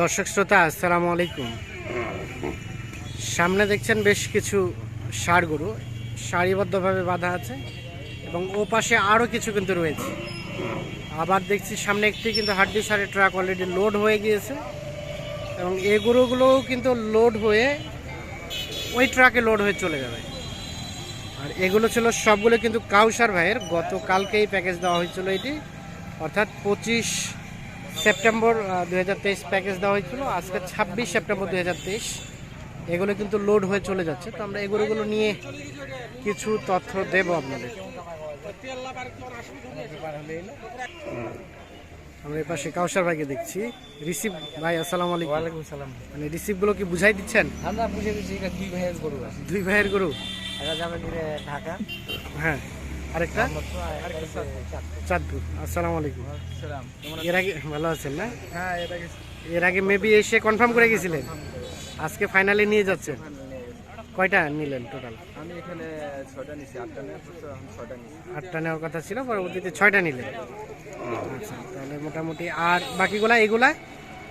দর্শক শ্রোতা, আসসালামু আলাইকুম। সামনে দেখছেন বেশ কিছু ষাড় গরু, সারিবদ্ধভাবে বাঁধা আছে এবং ও পাশে আরও কিছু কিন্তু রয়েছে। আবার দেখছি সামনে একটি কিন্তু হাড্ডি সারের ট্রাক অলরেডি লোড হয়ে গিয়েছে এবং এই গরুগুলোও কিন্তু লোড হয়ে ওই ট্রাকে লোড হয়ে চলে যাবে। আর এগুলো ছিল সবগুলো কিন্তু কাউসার ভাইয়ের। গতকালকেই প্যাকেজ দেওয়া হয়েছিল এটি। অর্থাৎ পঁচিশ সেপ্টেম্বর দু হাজার তেইশ প্যাকেজ দেওয়া হয়েছিল। আজকে ছাব্বিশ সেপ্টেম্বর দু হাজার তেইশ। এগুলো কিন্তু লোড হয়ে চলে যাচ্ছে। তো আমরা এগুলোগুলো নিয়ে কিছু তথ্য দেব আপনাদের। আমরা এই পাশে কাউসার ভাইকে দেখছি। রিসিভ ভাই আসসালামু আলাইকুম। ওয়ালাইকুম সালাম মানে রিসিভগুলো কি বুঝাই দিচ্ছেন? আমরা বুঝে গেছি এটা দুই ভাইয়ের গরু দুই ভাইয়ের গরু? একটা যাবে গিয়ে ঢাকা। হ্যাঁ আরেকটা? চাঁদপুর। আসসালামু আলাইকুম। সালাম এর আগে ভালো আছেন না? হ্যাঁ এর আগে মেবি এসে কনফার্ম করে গেছিলেন? আজকে ফাইনালি নিয়ে যাচ্ছেন? কয়টা নিলেন টোটাল আমি এখানে ছয়টা নিছি আটটা ছয়টা নিছি। আটটা নেওয়ার কথা ছিল পরবর্তীতে ছয়টা নিলেন। আচ্ছা তাহলে মোটামুটি আর বাকিগুলা এগুলা?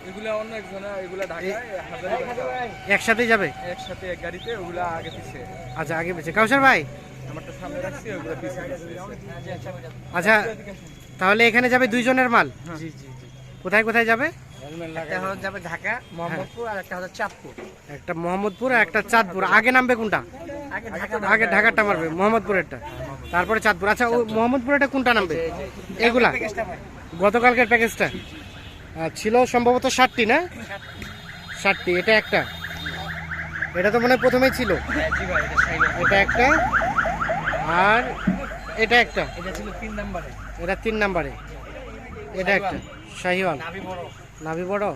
এগুলা অন্য একজনা এগুলা ঢাকায় হাজারি একসাথেই যাবে? একসাথে এক গাড়িতে ওগুলা আগে পিছে। আচ্ছা আগে পেছে। কাউসার ভাই? আমারটা সামনে রাখছি ওগুলা পিছে আচ্ছা তাহলে এখানে যাবে দুইজনের মাল? জি জি জি। কোথায় কোথায় যাবে? একটা হলো যাবে ঢাকা মোহাম্মদপুর আর একটা হলো চাঁদপুর। একটা মোহাম্মদপুর আর একটা চাঁদপুর। আগে নামবে কোনটা? আগে ঢাকা আগে ঢাকারটা মারবে মোহাম্মদপুরেরটা। তারপরে চাঁদপুর। আচ্ছা ও মোহাম্মদপুরেরটা কোনটা নামবে? এগুলা। গতকালকের প্যাকেজটা ছিল সম্ভবত ষাটটি, না? ষাটটি, এটা একটা। এটা তো মনে হয় প্রথমেই ছিল। এটা একটা, আর এটা একটা। এটা তিন নম্বরে। এটা একটা, শাহিওয়াল। নাভি বড়।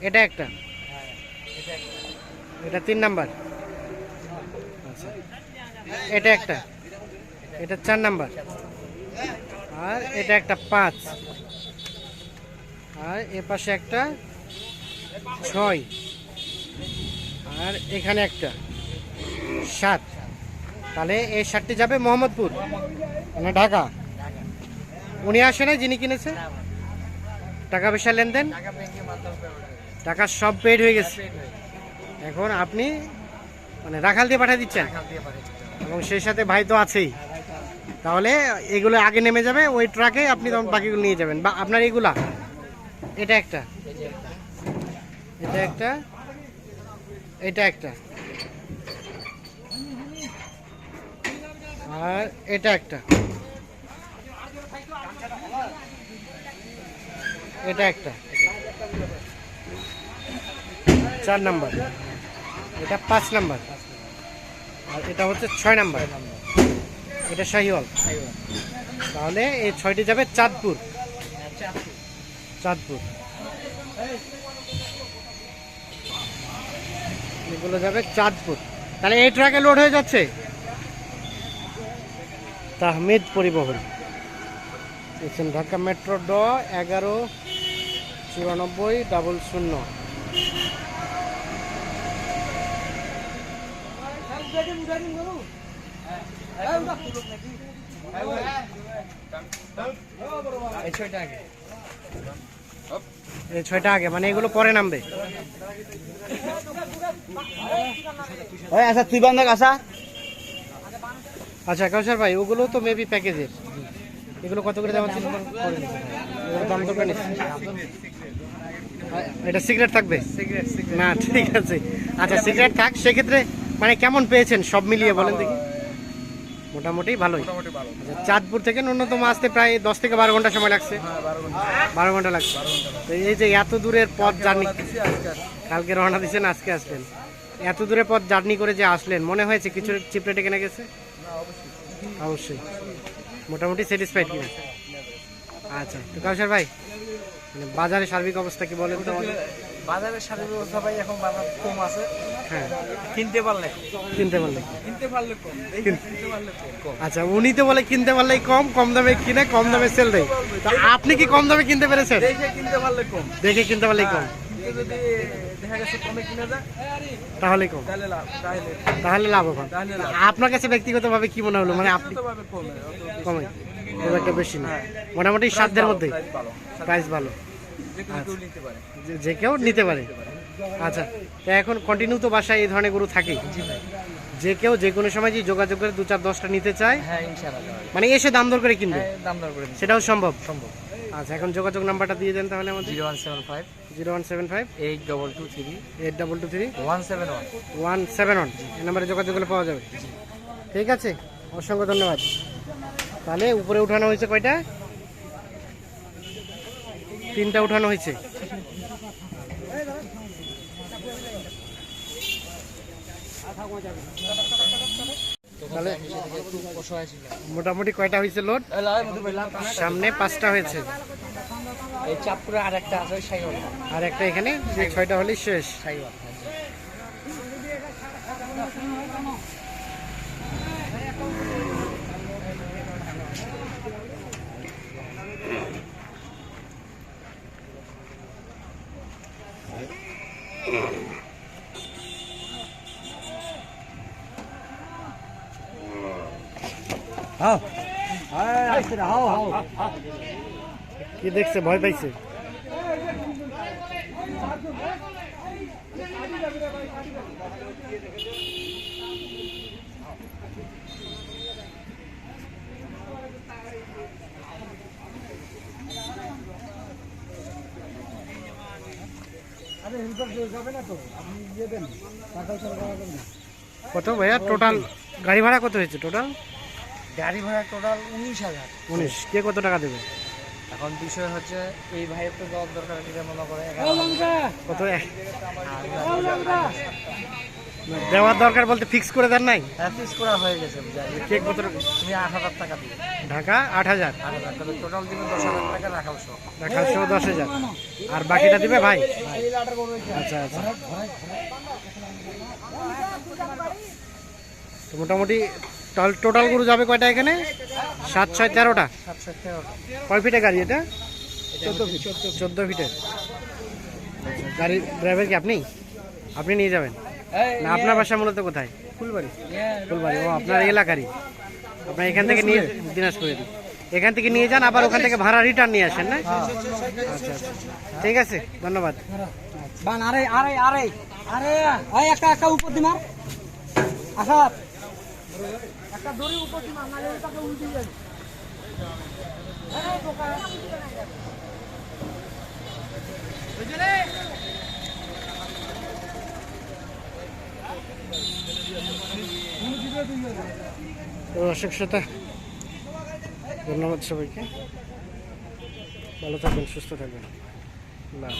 এটা একটা এটা একটা। এটা তিন নাম্বার। আচ্ছা। এটা একটা। এটা চার নাম্বার। আর এটা একটা পাঁচ। আর এ পাশে একটা ছয়। আর এখানে একটা সাত। তাহলে এই সাতটি যাবে মোহাম্মদপুর মানে ঢাকা? উনি আসে না যিনি কিনেছে? টাকা পয়সা লেনদেন? টাকা সব পেড হয়ে গেছে। এখন আপনি মানে রাখাল দিয়ে পাঠিয়ে দিচ্ছেন। এবং সেই সাথে ভাই তো আছেই। তাহলে এগুলো আগে নেমে যাবে, ওই ট্রাকে আপনি তখন বাকিগুলো নিয়ে যাবেন। বা আপনার এগুলা? এটা একটা। এটা একটা। এটা একটা। আর এটা একটা। এটা একটা। চার নাম্বার। এটা পাঁচ নাম্বার। আর এটা হচ্ছে ছয় নাম্বার। এটা শাহিওয়াল। তাহলে এই ছয়টি যাবে চাঁদপুর। চাঁদপুর। এগুলো যাবে চাঁদপুর। তাহলে এই ট্রাকে লোড হয়ে যাচ্ছে? তাহমিদ পরিবহন। দেখছেন ঢাকা মেট্রো ড এগারো চুরানব্বই ডাবল শূন্য। ছয়টা আগে। এই ছয়টা আগে মানে এগুলো পরে নামবে। ওই আচ্ছা তুই বান্ধব আসা আচ্ছা। কাউসার ভাই ওগুলো তো মেবি প্যাকেজের এগুলো কত করে দাম তো এটা সিগারেট থাকবে? না ঠিক আছে। আচ্ছা সিগারেট থাক সেক্ষেত্রে মানে কেমন পেয়েছেন? সব মিলিয়ে বলেন দেখি। মোটামুটি ভালোই। মোটামুটি ভালো। আচ্ছা, চাঁদপুর থেকে ন্যূনতম আসতে প্রায় দশ থেকে বারো ঘণ্টা সময় লাগছে। হ্যাঁ বারো ঘণ্টা। লাগছে। তো এই যে এত দূরের পথ জার্নি কালকে রওনা দিয়েছেন আজকে আসলেন। এত দূরের পথ জার্নি করে যে আসলেন মনে হয়েছে কিছু চিপ রেটে কেনা গেছে? অবশ্যই। মোটামুটি স্যাটিসফাইড কিনা? আচ্ছা তো কাউসার ভাই মানে বাজারে সার্বিক অবস্থা কি বলেন তো? বাজারের সাথে ব্যবস্থা ভাই এখন বাজার কম আছে। হ্যাঁ। কিনতে পারলে কিনতে পারলে কিনতে পারলে কম। কিনতে পারলে কম। আচ্ছা উনি তো বলে কিনতে পারলেই কম কম দামে কিনে কম দামে সেল দেয়। তো আপনি কি কম দামে কিনতে পেরেছেন? দেখে কিনতে পারলে কম। দেখে কিনতে পারলেই কম। যদি দেখা গেছে কমে কিনা যায় তাহলেই কম। তাহলে লাভ তাহলে তাহলে লাভবান। আপনার কাছে ব্যক্তিগতভাবে কি মনে হলো? মানে আপনি কমে বেশি খুব একটা বেশি না। হ্যাঁ। মোটামুটি সাধ্যের মধ্যে। প্রাইস ভালো। যে কেউ নিতে পারে। যে- যে কেউ নিতে পারে। আচ্ছা তো এখন কন্টিনিউ তো বাসায় এই ধরনের গরু ভাই। যে কেউ যে কোনো সময় যে যোগাযোগ করে দু চার দশটা নিতে চায় হ্যাঁ মানে এসে দাম দর করে কিনবে? হ্যাঁ দাম দর করে সেটাও সম্ভব? সম্ভব। আচ্ছা এখন যোগাযোগ নাম্বারটা দিয়ে দেন তাহলে আমাদের। Zero one seven five. Zero one seven five. Eight double two three. Eight double two three. One seven one. One seven one. এই নাম্বারে যোগাযোগ করলে পাওয়া যাবে। ঠিক আছে? অসংখ্য ধন্যবাদ। তাহলে উপরে উঠানো হয়েছে কয়টা? তিনটা উঠানো হয়েছে। মোটামুটি কয়টা হয়েছে লোড? সামনে পাঁচটা হয়েছে। আর একটা আছে আর একটা এখানে ছয়টা হলেই শেষ। সাইওয়াল কি দেখছে ভয় পাইছে? কত ভাইয়া? টোটাল গাড়ি ভাড়া কত হয়েছে? টোটাল গাড়ি ভাড়া টোটাল উনিশ হাজার। উনিশ। কে কত টাকা দেবে? এখন বিষয় হচ্ছে এই ভাইয়ের তো দেওয়ার দরকার এটা মনে করে এগারো কত। দেওয়ার দরকার বলতে ফিক্স করে দেন নাই? হ্যাঁ পিস করা হয়ে গেছে কে কত টাকা? তুমি আট হাজার টাকা দিবে ঢাকা আট হাজার। আট হাজার টাকা টোটাল দিবে দশ হাজার টাকা সহ ঢাকা সহ দশ হাজার। আর বাকিটা দিবে ভাই? আচ্ছা আচ্ছা। মোটামুটি টোটাল গরু যাবে কয়টা এখানে? সাত ছয় তেরোটা? কয় ফিটে গাড়ি এটা? চোদ্দ ফিট চোদ্দ ফিটের আচ্ছা, গাড়ি ড্রাইভার কি আপনি? আপনি নিয়ে যাবেন? না আপনার বাসা মূলত কোথায়? ফুলবাড়ি। ফুলবাড়ি। ও আপনার এলাকারই। আপনার এখান থেকে নিয়ে দিনাজপুরে। এখান থেকে নিয়ে যান আবার ওখান থেকে ভাড়া রিটার্ন নিয়ে আসেন না? আচ্ছা আচ্ছা ঠিক আছে ধন্যবাদ। আরে আরে আরে আরে। একটা একটা উপর দি মার। আসাদ। একটা দড়ি উপর নালে ওটাকে উল্টে যাবে ধন্যবাদ সবাইকে। ভালো থাকবেন সুস্থ থাকবেন। হাফেজ।